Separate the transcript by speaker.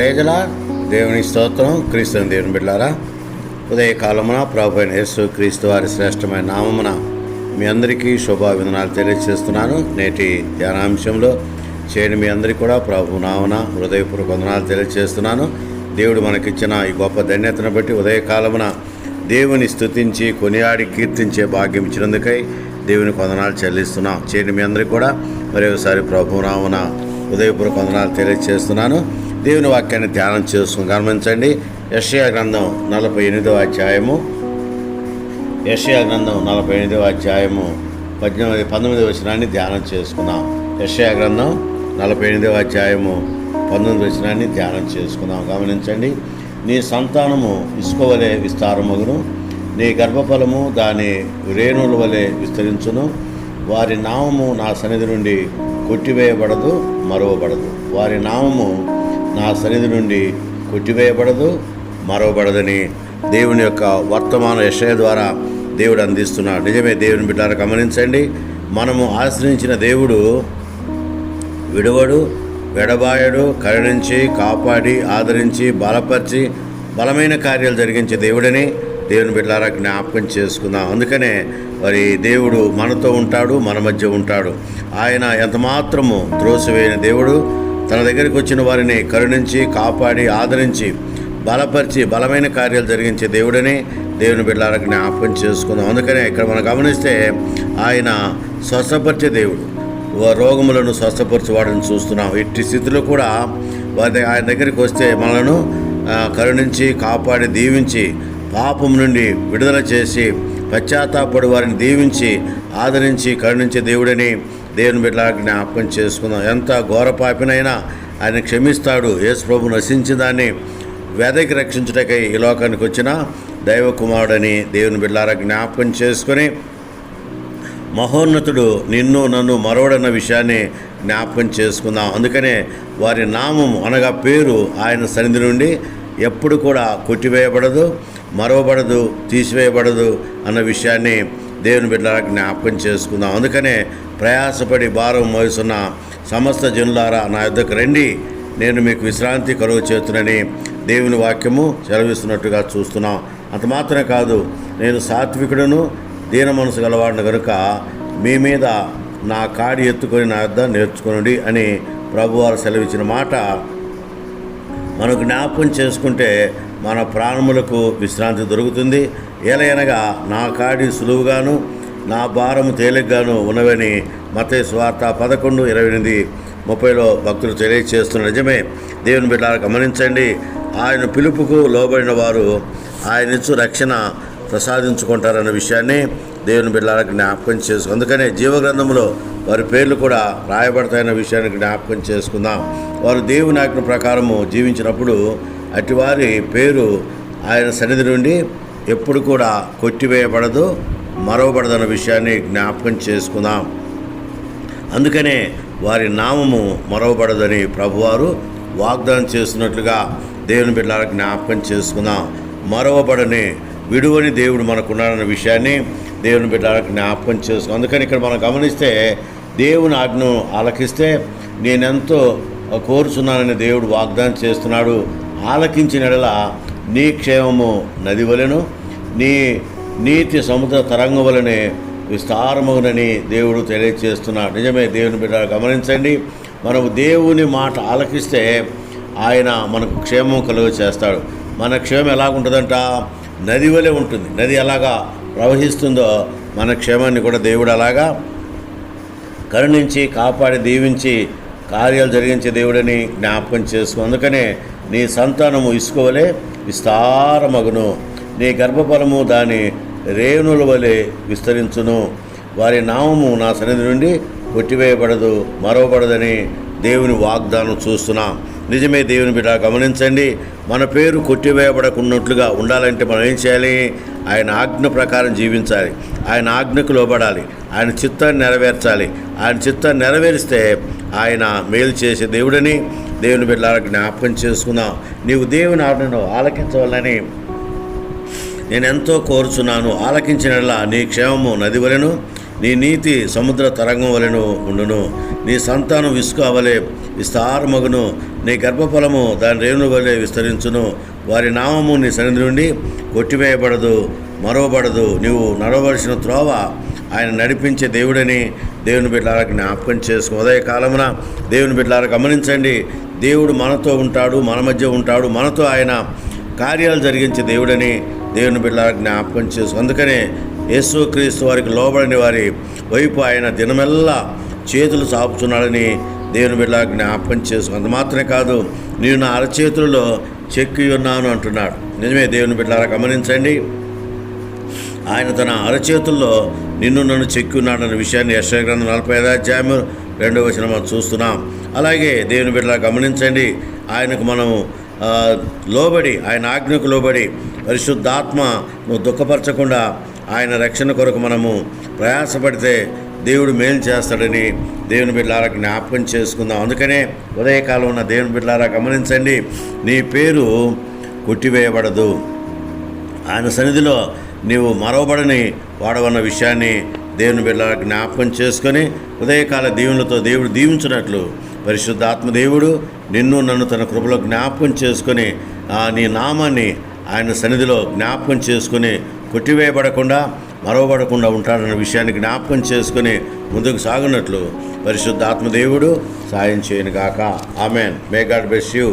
Speaker 1: ప్రేజల దేవుని స్తోత్రం. క్రీస్తుని దేవుని బిడ్డారా ఉదయకాలమున ప్రభు అయిన యేసు క్రీస్తు వారి శ్రేష్టమైన నామమున మీ అందరికీ శుభాభిందనాలు తెలియజేస్తున్నాను. నేటి ధ్యానాంశంలో చేయని మీ అందరికీ కూడా ప్రభు నామన హృదయపూర్వక వందనాలు తెలియజేస్తున్నాను. దేవుడు మనకిచ్చిన ఈ గొప్ప ధన్యతను బట్టి ఉదయకాలమున దేవుని స్థుతించి కొనియాడి కీర్తించే భాగ్యం ఇచ్చినందుకై దేవుని వందనాలు చెల్లిస్తున్నాం. చేయని మీ అందరికీ కూడా మరొకసారి ప్రభు నామన ఉదయపూర్వక వందనాలు తెలియజేస్తున్నాను. దేవుని వాక్యాన్ని ధ్యానం చేసుకుని గమనించండి. యషయా గ్రంథం నలభై ఎనిమిదవ అధ్యాయము. యషయా గ్రంథం నలభై ఎనిమిదవ అధ్యాయము. పద్దెనిమిది పంతొమ్మిది వచనాన్ని ధ్యానం చేసుకున్నాం. యషయా గ్రంథం నలభై ఎనిమిదవ అధ్యాయము. పంతొమ్మిది వచనాన్ని ధ్యానం చేసుకున్నాం. గమనించండి. నీ సంతానము ఇసుకోవలే విస్తారమగును. నీ గర్భఫలము దాని రేణుల వలె విస్తరించును. వారి నామము నా సన్నిధి నుండి కొట్టివేయబడదు మరవబడదు. వారి నామము నా సన్నిధి నుండి కొట్టివేయబడదు మరవబడదని దేవుని యొక్క వర్తమాన యశయ ద్వారా దేవుడు అందిస్తున్నాడు. నిజమే దేవుని బిడ్డారా గమనించండి. మనము ఆశ్రయించిన దేవుడు విడువడు వెడబాయడు కరుణించి కాపాడి ఆదరించి బలపరిచి బలమైన కార్యాలు జరిగించే దేవుడని దేవుని బిడ్డలారా జ్ఞాపకం చేసుకుందాం. అందుకనే మరి దేవుడు మనతో ఉంటాడు మన మధ్య ఉంటాడు. ఆయన ఎంతమాత్రము త్రోసివేయని దేవుడు తన దగ్గరికి వచ్చిన వారిని కరుణించి కాపాడి ఆదరించి బలపరిచి బలమైన కార్యాలు జరిగించే దేవుడని దేవుని బిడ్డలారా జ్ఞాపకం చేసుకుందాం. అందుకనే ఇక్కడ మనం గమనిస్తే ఆయన స్వస్థపరిచే దేవుడు. రోగములను స్వస్థపరచువాడని చూస్తున్నాం. ఇట్టి స్థితిలో కూడా వారి ఆయన దగ్గరికి వస్తే మనలను కరుణించి కాపాడి దీవించి పాపం నుండి విడుదల చేసి పశ్చాత్తాపడి వారిని దీవించి ఆదరించి కరుణించే దేవుడని దేవుని బిడ్డలా జ్ఞాపకం చేసుకుందాం. ఎంత ఘోర పాపినైనా ఆయన క్షమిస్తాడు. యేసు ప్రభు నశించిన దాన్ని వేదకి రక్షించుటకై ఈ లోకానికి వచ్చిన దైవకుమారుడని దేవుని బిడ్డలారా జ్ఞాపకం చేసుకొని మహోన్నతుడు నిన్ను నన్ను మరవడన్న విషయాన్ని జ్ఞాపకం చేసుకుందాం. అందుకనే వారి నామం అనగా పేరు ఆయన సన్నిధి నుండి ఎప్పుడు కూడా కొట్టివేయబడదు మరవబడదు తీసివేయబడదు అన్న విషయాన్ని దేవుని బిడ్డలకు జ్ఞాపకం చేసుకుందాం. అందుకనే ప్రయాసపడి భారం మోస్తున్న సమస్త జనులారా నా యుద్ధకు రండి. నేను మీకు విశ్రాంతి కలుగు చేతునని దేవుని వాక్యము సెలవిస్తున్నట్టుగా చూస్తున్నాం. అంత మాత్రమే కాదు నేను సాత్వికుడును దీన మనసు గలవాడిని కనుక మీ మీద నా కాడి ఎత్తుకొని నా యుద్ధ నేర్చుకునండి అని ప్రభువారు సెలవిచ్చిన మాట మనకు జ్ఞాపకం చేసుకుంటే మన ప్రాణములకు విశ్రాంతి దొరుకుతుంది. ఏలయనగా నా కాడి సులువుగాను నా భారము తేలిగ్గాను ఉన్నవని మతే స్వార్థ పదకొండు ఇరవై ఎనిమిది ముప్పైలో భక్తులు తెలియచేస్తున్న నిజమే. దేవుని బిడ్డలు గమనించండి. ఆయన పిలుపుకు లోబడిన వారు ఆయన ఇచ్చు రక్షణ ప్రసాదించుకుంటారన్న విషయాన్ని దేవుని బిడ్డలకు జ్ఞాపకం చేసుకు అందుకనే జీవగ్రంథంలో వారి పేర్లు కూడా రాయబడతాయన్న విషయాన్ని జ్ఞాపకం చేసుకుందాం. వారు దేవుని ఆజ్ఞ ప్రకారము జీవించినప్పుడు అటివారి పేరు ఆయన సన్నిధి నుండి ఎప్పుడు కూడా కొట్టివేయబడదు మరవబడదన్న విషయాన్ని జ్ఞాపకం చేసుకుందాం. అందుకనే వారి నామము మరవబడదని ప్రభువారు వాగ్దానం చేస్తున్నట్లుగా దేవుని బిడ్డలకు జ్ఞాపకం చేసుకుందాం. మరవబడని విడువని దేవుడు మనకున్నాడన్న విషయాన్ని దేవుని బిడ్డలకు జ్ఞాపకం చేసుకో అందుకని ఇక్కడ మనం గమనిస్తే దేవుని ఆజ్ఞను ఆలకిస్తే నేనెంతో కోరుచున్నానని దేవుడు వాగ్దానం చేస్తున్నాడు. ఆలకించిన నీ క్షేమము నది వలెను నీ నీతి సముద్ర తరంగం వలనే విస్తారమగునని దేవుడు తెలియజేస్తున్నాడు నిజమే దేవుని బిడ్డ గమనించండి. మనము దేవుని మాట ఆలకిస్తే ఆయన మనకు క్షేమం కలుగ చేస్తాడు మన క్షేమం ఎలాగుంటుందంట? నది వలె ఉంటుంది. నది ఎలాగా ప్రవహిస్తుందో మన క్షేమాన్ని కూడా దేవుడు అలాగా కరుణించి కాపాడి దీవించి కార్యాలు జరిగించే దేవుడని జ్ఞాపకం చేసుకో. అందుకనే నీ సంతానము ఇసుకోవలే విస్తారమగును. నీ గర్భఫలము దాని రేణుల వలె విస్తరించును. వారి నామము నా సన్నిధి నుండి కొట్టివేయబడదు మరవబడదని దేవుని వాగ్దానం చూస్తున్నాం. నిజమే దేవుని బిడ్డ గమనించండి. మన పేరు కొట్టివేయబడకున్నట్లుగా ఉండాలంటే మనం ఏం చేయాలి? ఆయన ఆజ్ఞ ప్రకారం జీవించాలి. ఆయన ఆజ్ఞకు లోబడాలి. ఆయన చిత్తాన్ని నెరవేర్చాలి. ఆయన చిత్తాన్ని నెరవేరిస్తే ఆయన మేలు చేసే దేవుడని దేవుని బిడ్డలకు జ్ఞాపకం చేసుకుందాం. నీవు దేవుని ఆజ్ఞను ఆలకించవాలని నేను ఎంతో కోరుచున్నాను. ఆలకించిన నీ క్షేమము నది వలెను. నీ నీతి సముద్ర తరంగం వలెను ఉండును. నీ సంతానం ఇసుక వలె విస్తారమగును నీ గర్భఫలము దాని రేణు వలె విస్తరించును. వారి నామము నీ సన్నిధి నుండి కొట్టివేయబడదు మరవబడదు. నీవు నడవలసిన త్రోవ ఆయన నడిపించే దేవుడని దేవుని బిడ్డలారా జ్ఞాపకం చేసుకో. ఉదయకాలమున దేవుని బిడ్డలారా గమనించండి. దేవుడు మనతో ఉంటాడు మన మధ్య ఉంటాడు. మనతో ఆయన కార్యాలు జరిగించే దేవుడని దేవుని బిడ్డలారా జ్ఞాపకం చేసుకో. అందుకనే యేసుక్రీస్తు వారికి లోబడని వారి వైపు ఆయన దినమెల్లా చేతులు చాపుతున్నాడని దేవుని బిడ్డ జ్ఞాపకం చేసుకో అంత మాత్రమే కాదు నేను నా అరచేతులలో చెక్కి ఉన్నాను అంటున్నాడు. నిజమే దేవుని బిడ్డలారా గమనించండి. ఆయన తన అరచేతుల్లో నిన్ను నన్ను చెక్కి ఉన్నాడన్న విషయాన్ని యశ్వగ్రంథం నలభై ఐదు అధ్యాయం రెండవ వచనం మనం చూస్తున్నాం. అలాగే దేవుని బిడ్డలా గమనించండి ఆయనకు మనము లోబడి ఆయన ఆజ్ఞకు లోబడి పరిశుద్ధాత్మ నువ్వు దుఃఖపరచకుండా ఆయన రక్షణ కొరకు మనము ప్రయాసపడితే దేవుడు మేలు చేస్తాడని దేవుని బిడ్డలారా జ్ఞాపకం చేసుకుందాం. అందుకనే ఉదయకాలం ఉన్న దేవుని బిడ్డలారా గమనించండి నీ పేరు కొట్టివేయబడదు. ఆయన సన్నిధిలో నీవు మరవబడని వాడవన్న విషయాన్ని దేవుని బిడ్డ జ్ఞాపకం చేసుకొని ఉదయకాల దీవులతో దేవుడు దీవించినట్లు పరిశుద్ధాత్మ దేవుడు నిన్ను నన్ను తన కృపలో జ్ఞాపకం చేసుకొని ఆ నీ నామాన్ని ఆయన సన్నిధిలో జ్ఞాపకం చేసుకొని కొట్టివేయబడకుండా మరవబడకుండా ఉంటాడన్న విషయాన్ని జ్ఞాపకం చేసుకుని ముందుకు సాగునట్లు పరిశుద్ధ ఆత్మదేవుడు సాయం చేయను గాక amen. May God bless you